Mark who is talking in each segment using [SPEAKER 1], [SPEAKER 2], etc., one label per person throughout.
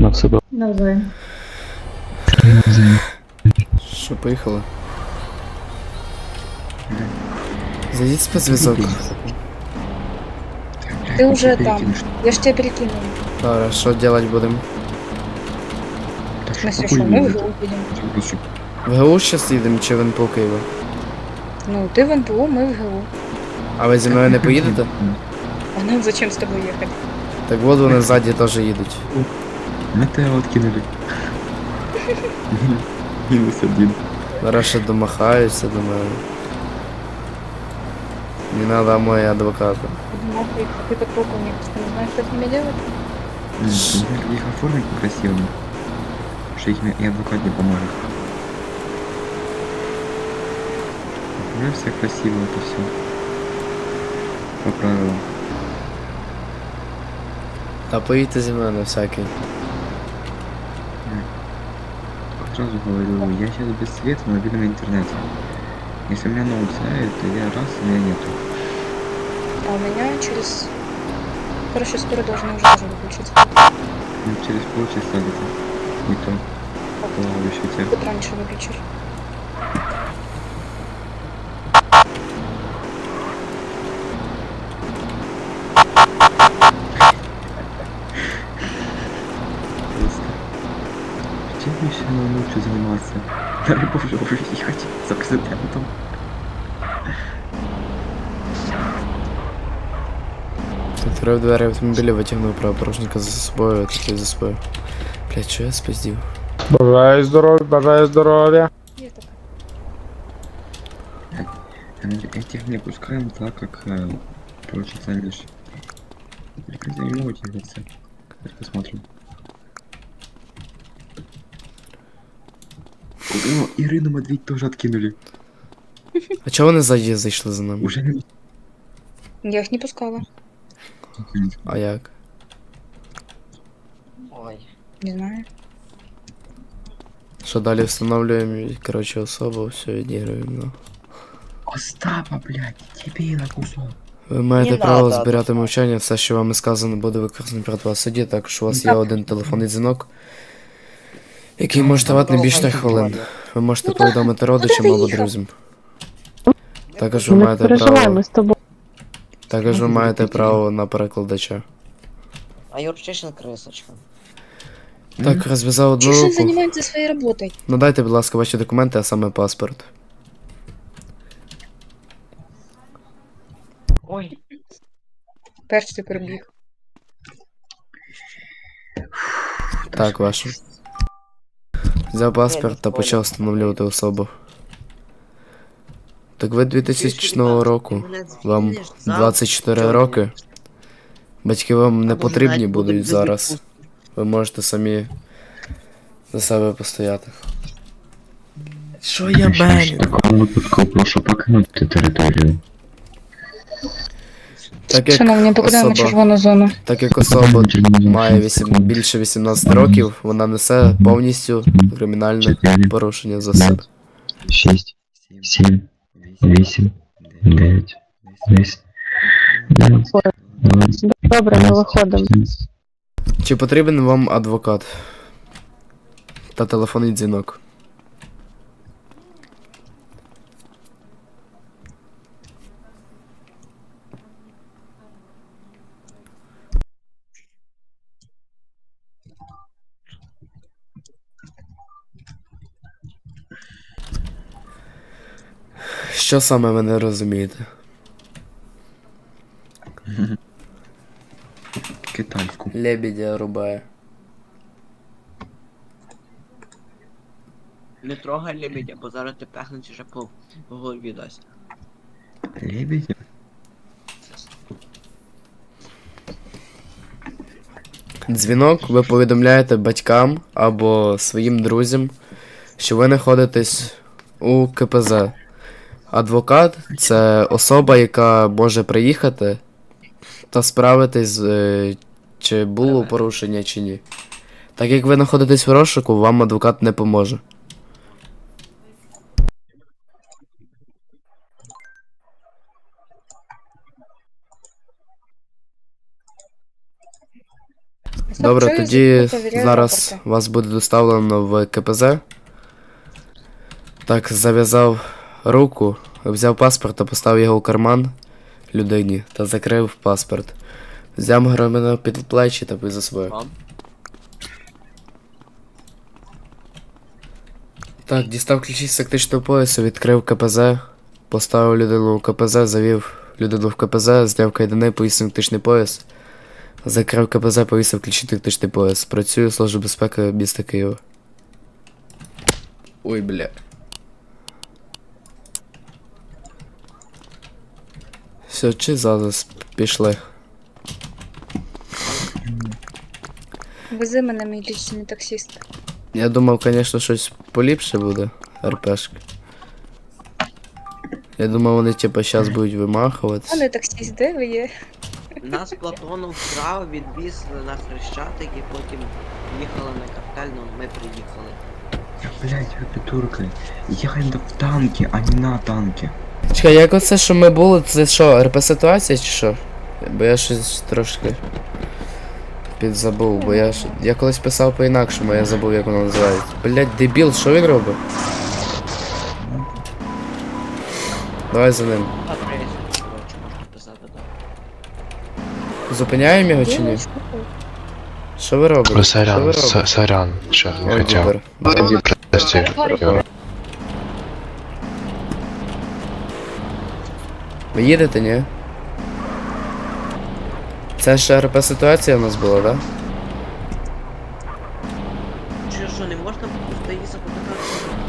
[SPEAKER 1] На все добре.
[SPEAKER 2] Навзаєм.
[SPEAKER 3] Що, поїхали? Зайдіть спецзв'язок.
[SPEAKER 4] Ты уже там. Я ж тебя перекинула.
[SPEAKER 3] Добре, що делать будемо?
[SPEAKER 4] В смысле, что мы в ГУ будем?
[SPEAKER 3] В ГУ щас їдемо чи в НПУ Києва?
[SPEAKER 4] Ну, ты в НПУ, мы в ГУ.
[SPEAKER 3] А ви зі мною не поїдете?
[SPEAKER 4] А нам зачем с тобой ехать?
[SPEAKER 3] Так от вони ззаді теж їдуть.
[SPEAKER 1] На тебе откинули. Мінус один.
[SPEAKER 3] Зараз ще домахаються до мене. Не надо мой адвоката.
[SPEAKER 4] Нахуй, ты подполковник, ты не знаешь, что с ними делать?
[SPEAKER 1] Их оформить красиво. Что их и адвокат не поможет. Оформляй все красиво, это все. По правилам.
[SPEAKER 3] Та поїдьте зі мною на всякий.
[SPEAKER 1] Сразу говорю, я сейчас без света на мобильном интернете. Если у меня ноут ставит, то я раз, у меня нету.
[SPEAKER 4] А у меня через... Короче, скоро должны уже тоже выключить.
[SPEAKER 1] Ну, через полчаса где-то. Не то. Плавающий тебя.
[SPEAKER 4] Хоть раньше выключили.
[SPEAKER 1] Чем я еще научу заниматься? Дай боже, уехать за президентом.
[SPEAKER 3] Відкрив двері автомобіля, витягнув правопорушника за собою, а такий за собою. Блять, що я спиздів?
[SPEAKER 5] Бажаю здоров'я, бажаю здоров'я.
[SPEAKER 4] Я так.
[SPEAKER 1] Э, Этих не пускаем, так как э, получится они ж- Хотя не могут О, Ирину Медведь тоже откинули.
[SPEAKER 3] А чого вони ззаді зайшли за нами?
[SPEAKER 1] Уже не...
[SPEAKER 4] Я их не пускала.
[SPEAKER 3] А як?
[SPEAKER 4] Не знаю.
[SPEAKER 3] Що далі встановлюємо, і, коротше, особу, все, відіграємо. Ну.
[SPEAKER 1] Остапа, блядь, дебила кусок.
[SPEAKER 3] Ви маєте
[SPEAKER 6] Не
[SPEAKER 3] право
[SPEAKER 6] надо,
[SPEAKER 3] збирати мовчання, все, що вам сказано, буде використано проти вас в суді, також у вас є один телефонний дзвінок, який може тривати не більше 3 хвилин. Ви можете повідомити родичам або друзям. Також ви маєте
[SPEAKER 2] переживаємо
[SPEAKER 3] право.
[SPEAKER 2] з тобою.
[SPEAKER 3] Також ви маєте право на перекладача.
[SPEAKER 6] А Юрчишин крисочка.
[SPEAKER 3] Так, розв'язав одну
[SPEAKER 4] Чешин
[SPEAKER 3] руку.
[SPEAKER 4] занимается своей работой.
[SPEAKER 3] Надайте, будь ласка, ваші документи, а саме паспорт.
[SPEAKER 6] Ой,
[SPEAKER 4] Перший перебіг.
[SPEAKER 3] Так, ваше. Взяв паспорт та почав встановлювати особу. Так ви 2000 року. Вам 24 роки. Батьки вам не потрібні будуть зараз. Ви можете самі за себе постояти. Що я
[SPEAKER 1] В такому випадку прошу покинути територію.
[SPEAKER 3] Так як
[SPEAKER 4] Шановні, покидаємо
[SPEAKER 3] особа,
[SPEAKER 4] червону зону.
[SPEAKER 3] так як особа має 8, більше 18 років, вона несе повністю кримінальне
[SPEAKER 1] Чотири,
[SPEAKER 3] порушення за себе.
[SPEAKER 1] шість, сім, вісім, дев'ять, десять, двадцять,
[SPEAKER 2] Добре, ми виходимо.
[SPEAKER 3] Чи потрібен вам адвокат? Та телефонний дзвінок. Що саме ви не розумієте?
[SPEAKER 1] Китайську.
[SPEAKER 3] Лебедя рубає.
[SPEAKER 6] не трогай лебедя, бо зараз ти пехнуть вже по по голові дасть.
[SPEAKER 1] Лебедя?
[SPEAKER 3] Дзвінок ви повідомляєте батькам або своїм друзям, що ви знаходитесь у КПЗ. Адвокат це особа, яка може приїхати та справитись, е, чи було порушення, чи ні. Так як ви знаходитесь в розшуку, вам адвокат не поможе. Добре,
[SPEAKER 4] чую,
[SPEAKER 3] тоді зараз
[SPEAKER 4] рапорти.
[SPEAKER 3] вас буде доставлено в КПЗ. Так, зав'язав руку, взяв паспорт та поставив його у карман людині та закрив паспорт. Взяв громадянина під плечі та повів за собою. Так, дістав ключі з тактичного поясу, відкрив КПЗ, поставив людину в КПЗ, завів людину в КПЗ, зняв кайдани, повісив тактичний пояс, закрив КПЗ, повісив ключі тактичний пояс. Працюю Служба безпеки міста Києва. Ой, бля. Все, чи зараз пішли.
[SPEAKER 4] Вези мене, мій лічний таксіст.
[SPEAKER 3] Я думав, звісно, щось поліпше буде, РПшки. Я думав, вони типа зараз будуть вимахуватись.
[SPEAKER 4] Пане таксіст, де ви є?
[SPEAKER 6] Нас Платонов вкрав, відвіз на Хрещатик і потім їхали на капіталь, ну ми приїхали.
[SPEAKER 1] Блять, вы придурки. Ехать в танке, а не на танке.
[SPEAKER 3] Чекай, як оце, що ми були, це що, РП ситуація чи що? Бо я щось трошки підзабув, бо я ж. Я колись писав по-інакшому, я забув, як воно називається. Блять, дебіл, що він робить? Давай за ним. Зупиняємо його чи ні? Що ви робите?
[SPEAKER 2] Сорян, сорян, что не.
[SPEAKER 3] Дібер.
[SPEAKER 2] Прости. Егор.
[SPEAKER 3] Ви їдете, ні? Це ж РП ситуація у нас була, да?
[SPEAKER 6] Чи що, не можна просто її запитати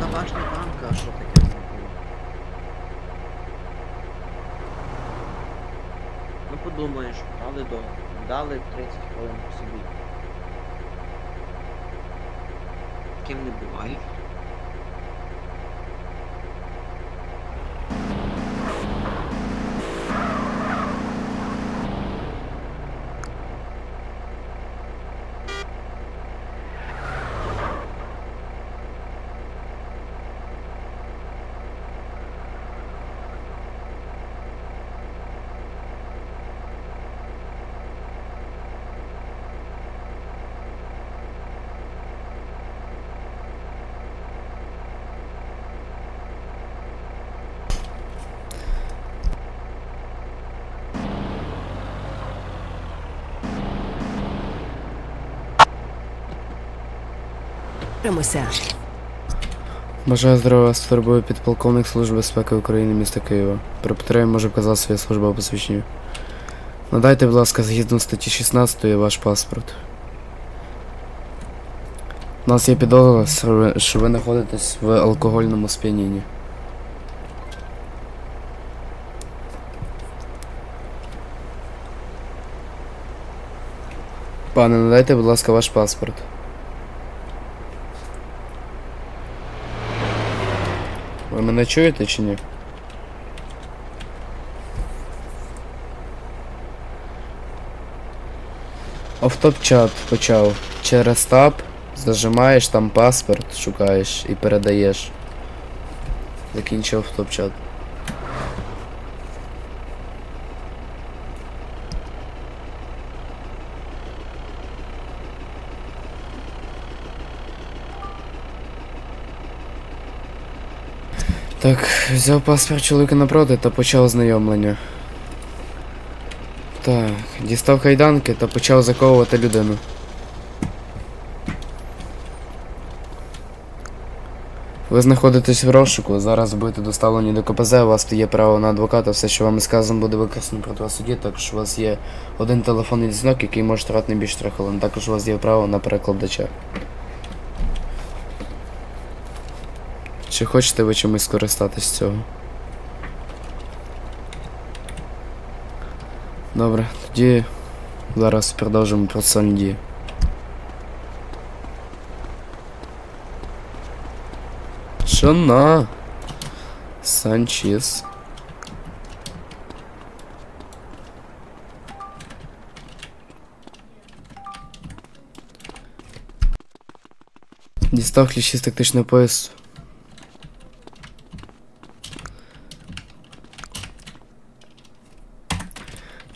[SPEAKER 6] на башню танка, що таке? Ну подумаєш, дали до. Дали 30 хвилин по собі. Ким не буває.
[SPEAKER 7] Римося.
[SPEAKER 3] Бажаю здоров'я, вас турбує підполковник Служби безпеки України міста Києва. При потребі може вказати своє службове посвідчення. Надайте, будь ласка, згідно статті 16 ваш паспорт. У нас є підозра, що ви знаходитесь в алкогольному сп'янінні. Пане, надайте, будь ласка, ваш паспорт. Ви мене чуєте чи ні? Офтоп-чат почав. Через таб зажимаєш там паспорт, шукаєш і передаєш. Закінчив офтоп-чат. Так, взяв паспорт чоловіка напроти та почав ознайомлення. Так, дістав кайданки та почав заковувати людину. Ви знаходитесь в розшуку, зараз будете доставлені до КПЗ, у вас є право на адвоката, все, що вам сказано, буде використано проти вас суді, також у вас є один телефонний дзвінок, який може тривати не більше 3 хвилин. Також у вас є право на перекладача. Чи хочете ви чимось скористатись цього? Добре, тоді зараз продовжимо процесуальні дії. Шана. Санчес. Дістав ключі з тактичного поясу.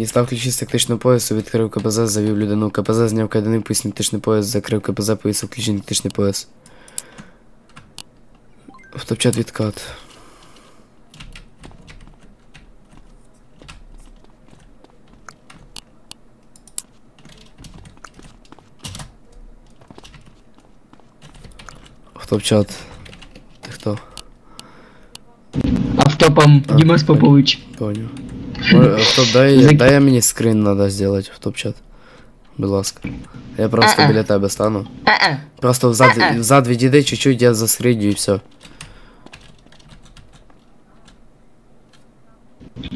[SPEAKER 3] Дістав ключі з тактичного поясу, відкрив КПЗ, завів людину КПЗ, зняв кайдани, повіс тактичний пояс, закрив КПЗ, повісив ключі на тактичний пояс. Автопчат відкат. Автопчат. Ти хто?
[SPEAKER 7] Автопом Димас. Попович.
[SPEAKER 3] Понял. Ой, дай, дай мені скрин надо сделать автоп-чат. Будь ласка. Я просто біля тебе стану. Просто взад, відійди чуть-чуть, я заскриню і все.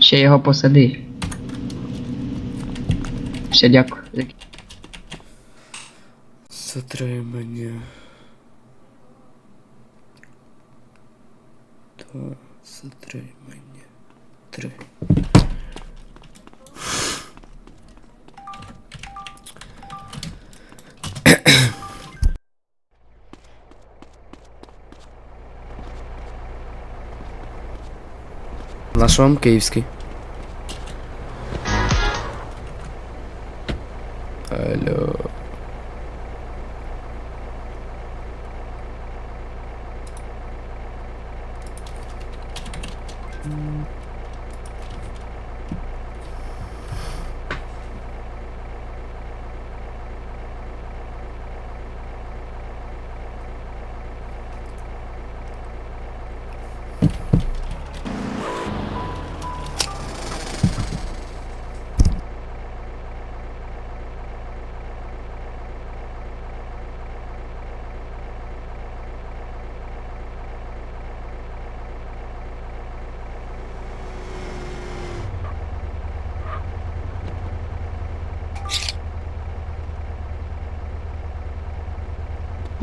[SPEAKER 7] Ще його посади. Все, дякую.
[SPEAKER 3] Затримання. Та затримання. Три. Наш вам київський.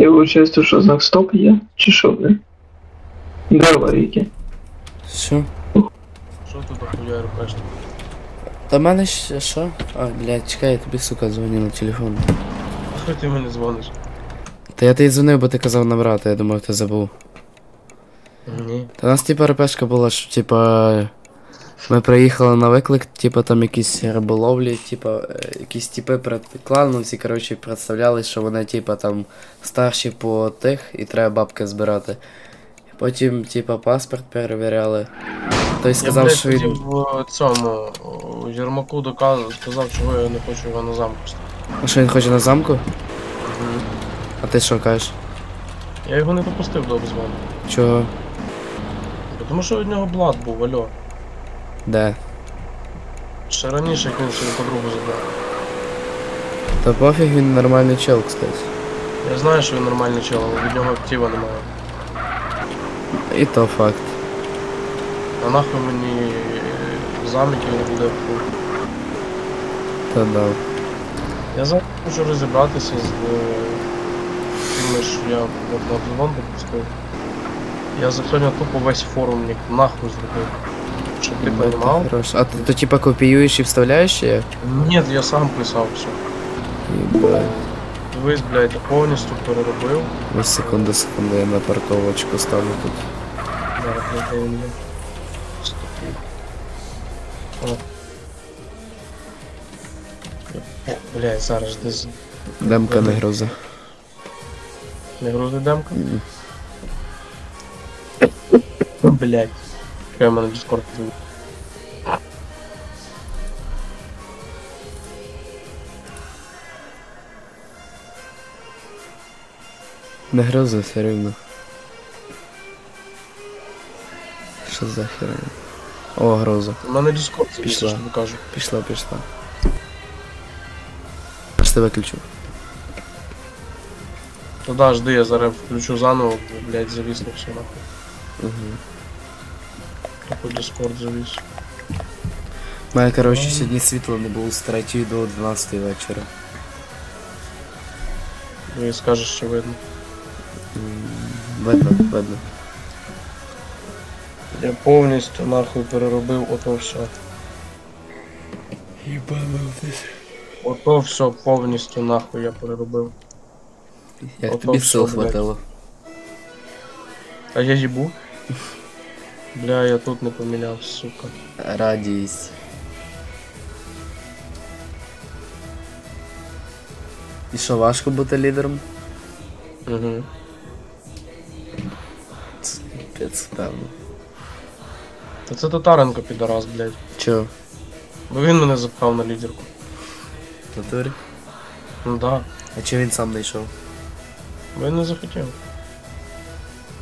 [SPEAKER 8] Я вибачаюсь, що знак стоп є, чи що, не? Де аварійки?
[SPEAKER 3] Що?
[SPEAKER 5] Що тут охуяє рукаш?
[SPEAKER 3] Та в мене ще що? А, блядь, чекай, я тобі, сука, дзвоню на телефон.
[SPEAKER 5] Що ти мені дзвониш?
[SPEAKER 3] Та я тобі дзвонив, бо ти казав набрати, я думав, ти забув.
[SPEAKER 5] Ні.
[SPEAKER 3] Та у нас типа РПшка була, що типа. Ми приїхали на виклик, типа там якісь риболовлі, типа, е, якісь типи всі, коротше, представляли, що вони, типа, там старші по тих і треба бабки збирати. Потім, типа, паспорт перевіряли. Той сказав,
[SPEAKER 5] я,
[SPEAKER 3] що він.
[SPEAKER 5] в цьому у Єрмаку доказав, сказав, чого я не хочу його на замку.
[SPEAKER 3] А що він хоче на замку? А ти що кажеш?
[SPEAKER 5] Я його не допустив до обзвону.
[SPEAKER 3] Чого?
[SPEAKER 5] Тому що від нього блат був, альо.
[SPEAKER 3] Де?
[SPEAKER 5] Ще раніше, як він свою подругу забрав.
[SPEAKER 3] Та пофіг він нормальний чел, кстати.
[SPEAKER 5] Я знаю, що він нормальний чел, але від нього актива немає.
[SPEAKER 3] І то факт.
[SPEAKER 5] А нахуй мені замок не буде хуй.
[SPEAKER 3] Та да.
[SPEAKER 5] Я зараз хочу розібратися з е, тими, що я от на обзвон допустив. Я за сьогодні тупо весь форум нік нахуй зробив. Щоб ти
[SPEAKER 3] Ебать,
[SPEAKER 5] понімав?
[SPEAKER 3] хорош. А ти то типа копіюєш і вставляєш чи як?
[SPEAKER 5] Ні, я сам писав все.
[SPEAKER 3] Єбать.
[SPEAKER 5] Дивись, блядь, я повністю переробив.
[SPEAKER 3] Ось секунду, секунду, я на парковочку ставлю тут.
[SPEAKER 5] Зараз я повинен. О. О, Блядь, зараз десь
[SPEAKER 3] Демка не гроза.
[SPEAKER 5] не грузи демка.
[SPEAKER 3] Мгм.
[SPEAKER 5] Блядь. Чекай, у мене Discord звук.
[SPEAKER 3] Не гроза, все рівно. Що за херня? О, гроза.
[SPEAKER 5] У мене Discord звук,
[SPEAKER 3] Пішла.
[SPEAKER 5] що тобі кажу.
[SPEAKER 3] Пішла, пішла. Аж тебе ключу.
[SPEAKER 5] Да, жди, я зараз включу заново, блядь, завісно все нахуй.
[SPEAKER 3] Угу.
[SPEAKER 5] Тупо Discord завіс.
[SPEAKER 3] У мене, коротше, сьогодні світло не було з 3 до 11 вечора.
[SPEAKER 5] Ну і скажеш, що видно.
[SPEAKER 3] М, Видно, видно.
[SPEAKER 5] Я повністю нахуй переробив ото все. Ото все повністю нахуй я переробив.
[SPEAKER 3] Як
[SPEAKER 5] Ото
[SPEAKER 3] тобі
[SPEAKER 5] все,
[SPEAKER 3] сил
[SPEAKER 5] блядь.
[SPEAKER 3] хватило?
[SPEAKER 5] А я їбу. Бля, я тут не поміняв, сука.
[SPEAKER 3] Радість. І що важко бути лідером?
[SPEAKER 5] Угу.
[SPEAKER 3] Пец, певно.
[SPEAKER 5] Та це Татаренко підарас, блядь.
[SPEAKER 3] Чо?
[SPEAKER 5] Бо він мене запхав на лідерку.
[SPEAKER 3] В?
[SPEAKER 5] Ну да.
[SPEAKER 3] А чи він сам не йшов?
[SPEAKER 5] Бо він не захотів.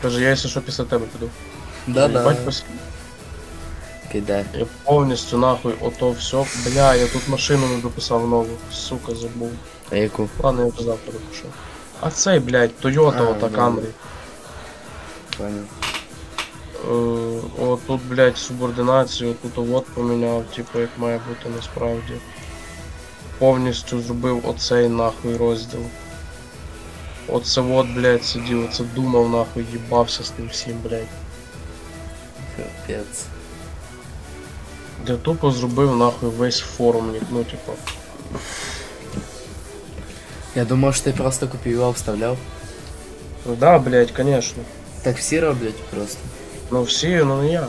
[SPEAKER 5] Каже, я якщо що після тебе піду.
[SPEAKER 3] Да-да.
[SPEAKER 5] Бать пос-
[SPEAKER 3] Піде.
[SPEAKER 5] Я повністю нахуй ото все. Бля, я тут машину не дописав нову. Сука, забув.
[SPEAKER 3] А яку?
[SPEAKER 5] Ладно, я вже завтра допишу. А цей, блядь, Toyota,
[SPEAKER 3] А,
[SPEAKER 5] ота
[SPEAKER 3] ну,
[SPEAKER 5] Camry.
[SPEAKER 3] Понял.
[SPEAKER 5] Е, тут, блядь, субординацію, тут от поміняв, типу, як має бути насправді. Повністю зробив оцей нахуй розділ. Оце от, блядь, сидів, оце думав нахуй, їбався з тим всім, блядь.
[SPEAKER 3] Капець.
[SPEAKER 5] Я тупо зробив нахуй весь форумник, ну типу.
[SPEAKER 3] Я думав, що ти просто копіював, вставляв.
[SPEAKER 5] Ну да, блядь, конечно.
[SPEAKER 3] Так всі роблять просто.
[SPEAKER 5] Ну всі, ну не я.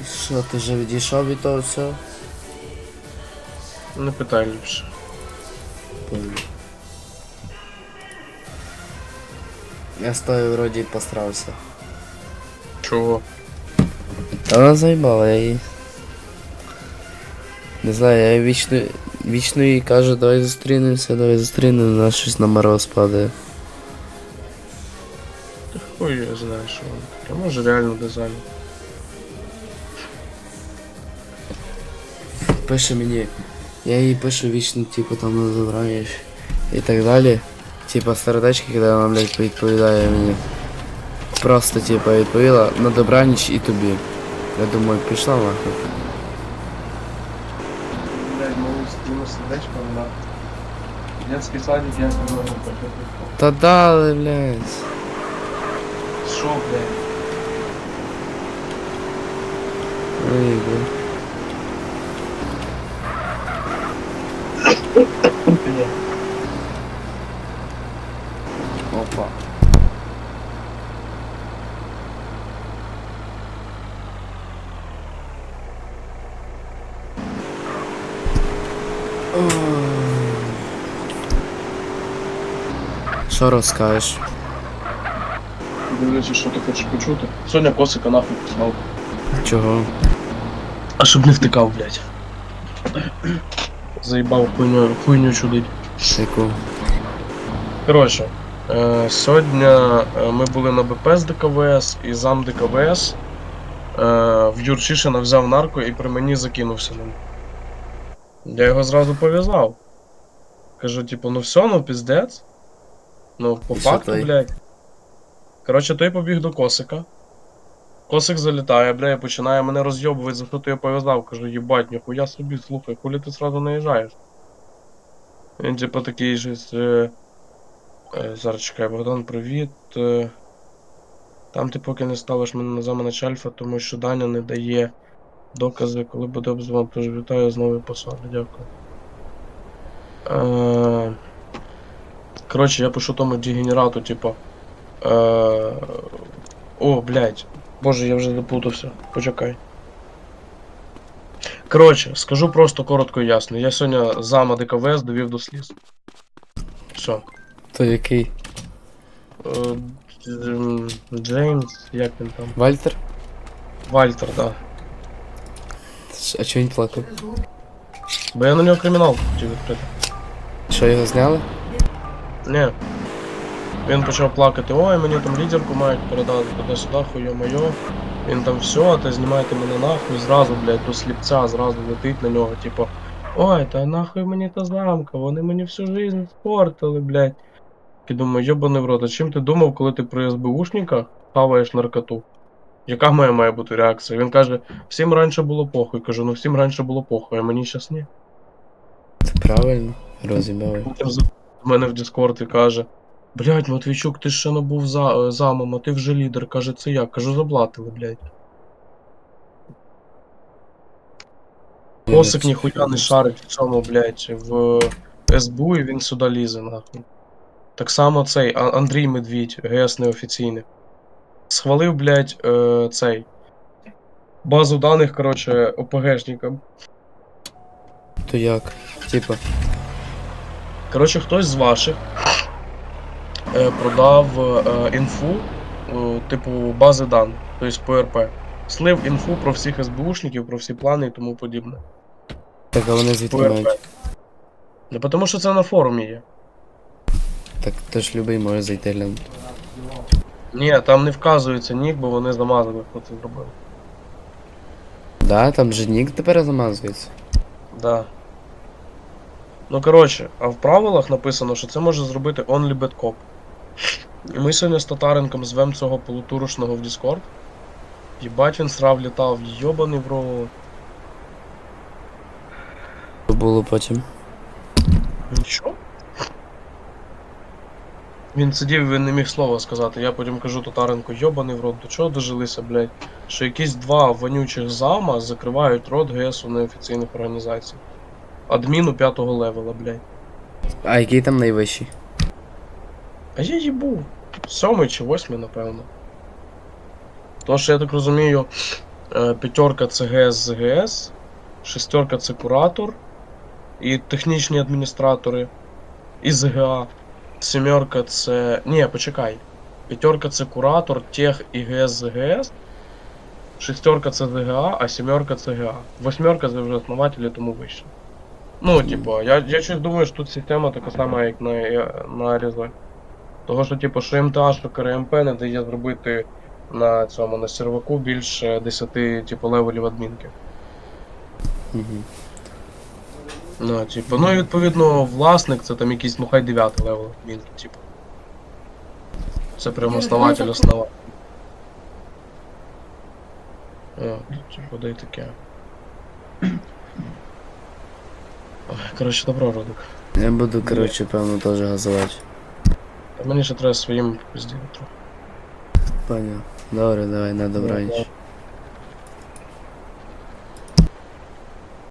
[SPEAKER 3] І Що, ти вже відійшов від того всього?
[SPEAKER 5] Не питай ліпше.
[SPEAKER 3] Понял. Я з тою вроді пострався.
[SPEAKER 5] Чого?
[SPEAKER 3] Та вона заїбала, я її. Не знаю, я вічно, вічно їй кажу, давай зустрінемося, давай зустрінемося, вона щось на мороз падає.
[SPEAKER 5] Хуй я знаю, що воно таке. Може реально дизайн.
[SPEAKER 3] Пише мені, я їй пишу вічно, типу там не забираєш і так далі. Типа сердечки, коли вона, блядь, відповідає мені. Просто, типа, відповіла на добраніч і тобі. Я думаю, пішла нахуй.
[SPEAKER 5] Блядь, малий стіну сердечко, вона. Детський садик, я не можу почати.
[SPEAKER 3] Та дали, блядь.
[SPEAKER 5] Що, блядь?
[SPEAKER 3] Ой, блядь.
[SPEAKER 5] Блядь.
[SPEAKER 3] Що розкажеш?
[SPEAKER 5] Дивлюся, що ти хочеш почути. Сьогодні косика нахуй послав.
[SPEAKER 3] Чого?
[SPEAKER 5] А щоб не втикав, блядь. Заїбав хуйню, хуйню чудить.
[SPEAKER 3] Яку?
[SPEAKER 5] Коротше, е, сьогодні е, ми були на БП з ДКВС і зам ДКВС е, в Юрчишина взяв нарко і при мені закинувся ним. Я його зразу пов'язав. Кажу, типу, ну все, ну піздець. Ну, по
[SPEAKER 3] І
[SPEAKER 5] факту,
[SPEAKER 3] той?
[SPEAKER 5] блядь. Коротше, той побіг до косика. Косик залітає, бля, і починає мене розйобувати, за що ти його пов'язав. Кажу, їбать, ніхуя собі, слухай, хулі ти сразу наїжджаєш. Він типу такий же. Е, е, зараз чекай, Богдан, привіт. Е, там ти поки не ставиш мене на заманач Альфа, тому що Даня не дає докази, коли буде обзвон. Тож вітаю з нової посади, дякую. Е, коротше, я пишу тому дегенерату, типу. Е, о, блядь. Боже, я вже заплутався. Почекай. Коротше, скажу просто коротко і ясно. Я сьогодні зама ДКВС довів до сліз. Все.
[SPEAKER 3] То який?
[SPEAKER 5] Е, Джеймс, як він там?
[SPEAKER 3] Вальтер?
[SPEAKER 5] Вальтер, да.
[SPEAKER 3] А чого він плакав?
[SPEAKER 5] Бо я на нього кримінал хотів відкрити.
[SPEAKER 3] Що його зняли?
[SPEAKER 5] Ні. Він почав плакати, ой, мені там лідерку мають передати туди-сюди, хуйо моє. Він там все, та знімайте мене нахуй, зразу, блядь, до сліпця, зразу летить на нього, типу, ой, та нахуй мені та замка, вони мені всю жизнь спортили, блядь. І думаю, йобаний в рот, а чим ти думав, коли ти при СБУшниках хаваєш наркоту? Яка моя має бути реакція? Він каже, всім раніше було похуй. Кажу, ну всім раніше було похуй, а мені щас ні.
[SPEAKER 3] Це правильно.
[SPEAKER 5] З в мене в Дискорд і каже: Блять, Матвійчук, ти ще не був за, е, замом, а ти вже лідер. Каже, це як? Кажу, заблатили, блять. Косик ніхуя не шарить в цьому, блять, в СБУ і він сюди лізе, нахуй. Так само цей Андрій Медвідь, ГС неофіційний. Схвалив, блять, е, цей. базу даних, коротше, ОПГшникам.
[SPEAKER 3] То як? Типа.
[SPEAKER 5] Коротше, хтось з ваших е, продав е, інфу, е, типу бази даних, тобто по РП. Слив інфу про всіх СБУшників, про всі плани і тому подібне.
[SPEAKER 3] Так, а вони звідки
[SPEAKER 5] По РП.
[SPEAKER 3] мають?
[SPEAKER 5] Не тому що це на форумі є.
[SPEAKER 3] Так то ж любий може зайти глянути.
[SPEAKER 5] Ні, там не вказується нік, бо вони замазали, хто це зробив.
[SPEAKER 3] Да, там же нік тепер замазується.
[SPEAKER 5] Да. Ну коротше, а в правилах написано, що це може зробити only bad cop. І ми сьогодні з Татаренком звемо цього полутурушного в Discord. Єбать він срав літав, йобаний в рот.
[SPEAKER 3] Що було потім?
[SPEAKER 5] Нічого. Він сидів, він не міг слова сказати. Я потім кажу Татаренку, йобаний в рот, до чого дожилися, блядь? Що якісь два вонючих зама закривають рот ГСу неофіційних організацій. Адміну п'ятого левела, блядь.
[SPEAKER 3] А який там найвищий?
[SPEAKER 5] А я їбу. Сьомий чи восьмий, напевно. Тому що я так розумію, е, п'ятерка це ГС з ГС, шестерка це куратор і технічні адміністратори і ЗГА. Сімерка це. Ні, почекай. П'ятерка це куратор, тех і ГС з ГС. Шестерка це ЗГА, а сімерка це ГА. Восьмерка це вже основателі, тому вище. Ну, типу, я, я щось думаю, що тут система така сама, як на, на Резоль. Того, що, типу, що МТА, що КРМП не дає зробити на цьому на серваку більше 10 типу, левелів адмінки.
[SPEAKER 3] Угу.
[SPEAKER 5] Ну, типу, ну і відповідно власник це там якийсь, ну хай 9 левел адмінки, типу. Це прям основатель основа. О, типу, да й таке. Ой, Коротше, добро, Родик.
[SPEAKER 3] Я буду, коротше, певно, теж газувати.
[SPEAKER 5] Та мені ще треба своїм пиздіти трохи.
[SPEAKER 3] Понял. Добре, давай, на добраніч.